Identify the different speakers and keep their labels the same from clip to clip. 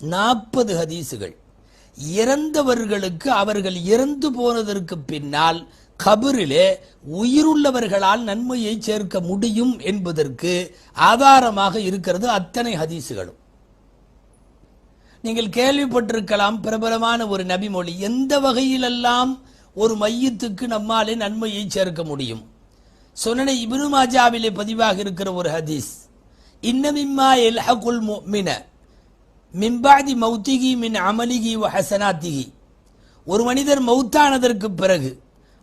Speaker 1: நாற்பது ஹதீசுகள். இறந்தவர்களுக்கு அவர்கள் இறந்து போனதற்கு பின்னால் கபரிலே உயிருள்ளவர்களால் நன்மையை சேர்க்க முடியும் என்பதற்கு ஆதாரமாக இருக்கிறது அத்தனை ஹதீசுகளும். நீங்கள் கேள்விப்பட்டிருக்கலாம் பிரபலமான ஒரு நபிமொழி எந்த வகையிலெல்லாம் ஒரு மையத்துக்கு நம்மாலே நன்மையை சேர்க்க முடியும்? சொன்னனை இப்னு மாஜாவிலே பதிவாக இருக்கிற ஒரு ஹதீஸ் இன்னமிம்மா எல்ஹகுல் மின மின்பாதி மௌத்திகி மின் அமலிகி வ ஹசனாத்திகி. ஒரு மனிதர் மௌத்தானதற்கு பிறகு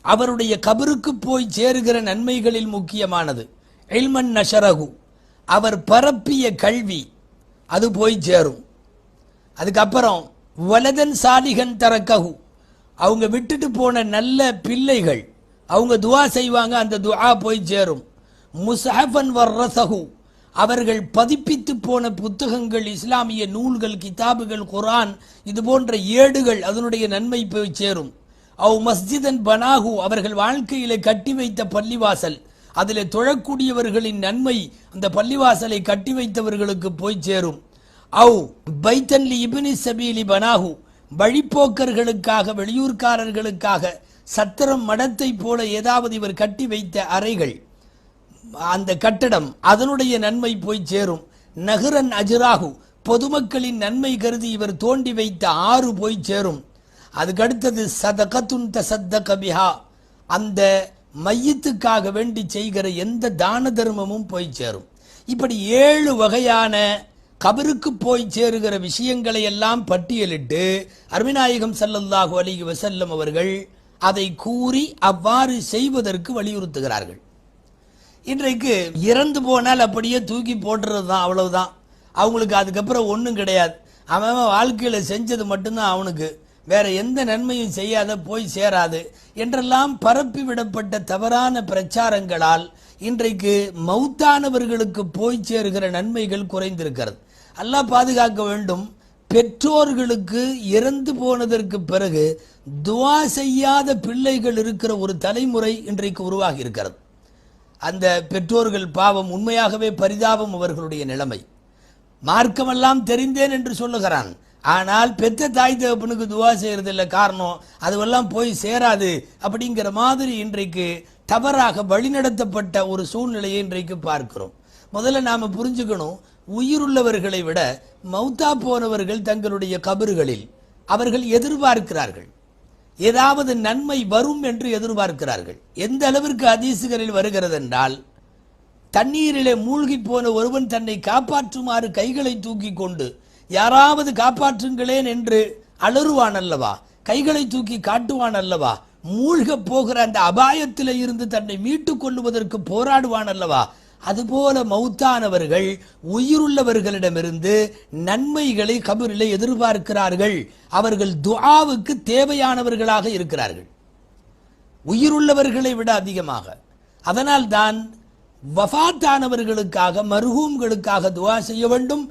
Speaker 1: அவருடைய கபருக்கு போய் சேருகிற நன்மைகளில் முக்கியமானது. எல்மன் நஷரகு அவர் பரப்பிய கல்வி அது போய் சேரும். அதுக்கப்புறம் வலதன் சாலிகன் தரக்ககு அவங்க விட்டுட்டு போன நல்ல பிள்ளைகள் அவங்க துவா செய்வாங்க அந்த துவா போய் சேரும். முசஹபன் வர்ரசகு அவர்கள் பதிப்பித்து போன புத்தகங்கள் இஸ்லாமிய நூல்கள் கிதாபுகள் குரான் இது போன்ற ஏடுகள் அதனுடைய நன்மை போய் சேரும். அவ் மஸ்ஜிதன் பனாகு அவர்கள் வாழ்க்கையில கட்டி வைத்த பள்ளிவாசல். அதில் தொழக்கூடியவர்களின் நன்மை அந்த பள்ளிவாசலை கட்டி வைத்தவர்களுக்கு போய் சேரும். அவ் பைத்தன்லி இபினி சபீலி பனாகு வழிப்போக்கர்களுக்காக வெளியூர்காரர்களுக்காக சத்திரம் மடத்தை போல ஏதாவது இவர் கட்டி வைத்த அறைகள். அந்த கட்டடம் அதனுடைய நன்மை போய் சேரும். நகரன் அஜராகு பொதுமக்களின் நன்மை கருதி இவர் தோண்டி வைத்த ஆறு போய் சேரும். அதுக்கடுத்தது சதகத்துன் தசத்த கபிஹா அந்த மையத்துக்காக வேண்டி செய்கிற எந்த தான தர்மமும் போய் சேரும். இப்படி ஏழு வகையான கபருக்கு போய் சேருகிற விஷயங்களை எல்லாம் பட்டியலிட்டு அருமிநாயகம் ஸல்லல்லாஹு அலைஹி வசல்லம் அவர்கள் அதை கூறி அவ்வாறு செய்வதற்கு வலியுறுத்துகிறார்கள். இன்றைக்கு இறந்து போனால் அப்படியே தூக்கி போட்டுறது தான் அவ்வளவுதான். அவங்களுக்கு அதுக்கப்புறம் ஒன்றும் கிடையாது. அவன் அவன் செஞ்சது மட்டும்தான் அவனுக்கு. வேற எந்த நன்மையும் செய்யாத போய் சேராது. என்றெல்லாம் பரப்பி விடப்பட்ட தவறான பிரச்சாரங்களால் இன்றைக்கு மௌத்தானவர்களுக்கு போய் சேருகிற நன்மைகள் குறைந்திருக்கிறது. அல்லாஹ் பாதுகாக்க வேண்டும். பெற்றோர்களுக்கு இறந்து போனதற்கு பிறகு துவா செய்யாத பிள்ளைகள் இருக்கிற ஒரு தலைமுறை இன்றைக்கு உருவாகி இருக்கிறது அந்த பெற்றோர்கள் பாவம் உண்மையாகவே பரிதாபம் அவர்களுடைய நிலைமை. மார்க்கமெல்லாம் தெரிந்தேன் என்று சொல்லுகிறான். ஆனால் பெத்த தாய் தகப்பனுக்கு துவா செய்கிறதில்ல காரணம் அதுவெல்லாம் போய் சேராது அப்படிங்கிற மாதிரி இன்றைக்கு தவறாக வழிநடத்தப்பட்ட ஒரு சூழ்நிலையை இன்றைக்கு பார்க்கிறோம். முதல்ல நாம் புரிஞ்சுக்கணும் உயிருள்ளவர்களை விட மௌத்தா போனவர்கள் தங்களுடைய கபறுகளில் அவர்கள் எதிர்பார்க்கிறார்கள். ஏதாவது நன்மை வரும் என்று எதிர்பார்க்கிறார்கள். எந்த அளவிற்கு அதீசுகளில் வருகிறது என்றால் தண்ணீரிலே மூழ்கி போன ஒருவன் தன்னை காப்பாற்றுமாறு கைகளை தூக்கி கொண்டு யாராவது காப்பாற்றுங்களேன் என்று அலறுவான் அல்லவா? கைகளை தூக்கி காட்டுவான் அல்லவா? மூழ்க போகிற அந்த அபாயத்திலே இருந்து தன்னை மீட்டுக் கொள்ளுவதற்கு போராடுவான் அல்லவா? அதுபோல மௌத்தானவர்கள் உயிருள்ளவர்களிடமிருந்து நன்மைகளை கபரிலே எதிர்பார்க்கிறார்கள். அவர்கள் துஆவுக்கு தேவையானவர்களாக இருக்கிறார்கள். உயிருள்ளவர்களை விட அதிகமாக. அதனால் தான் வஃபாத்தானவர்களுக்காக மருகூம்களுக்காக துவா செய்ய வேண்டும்.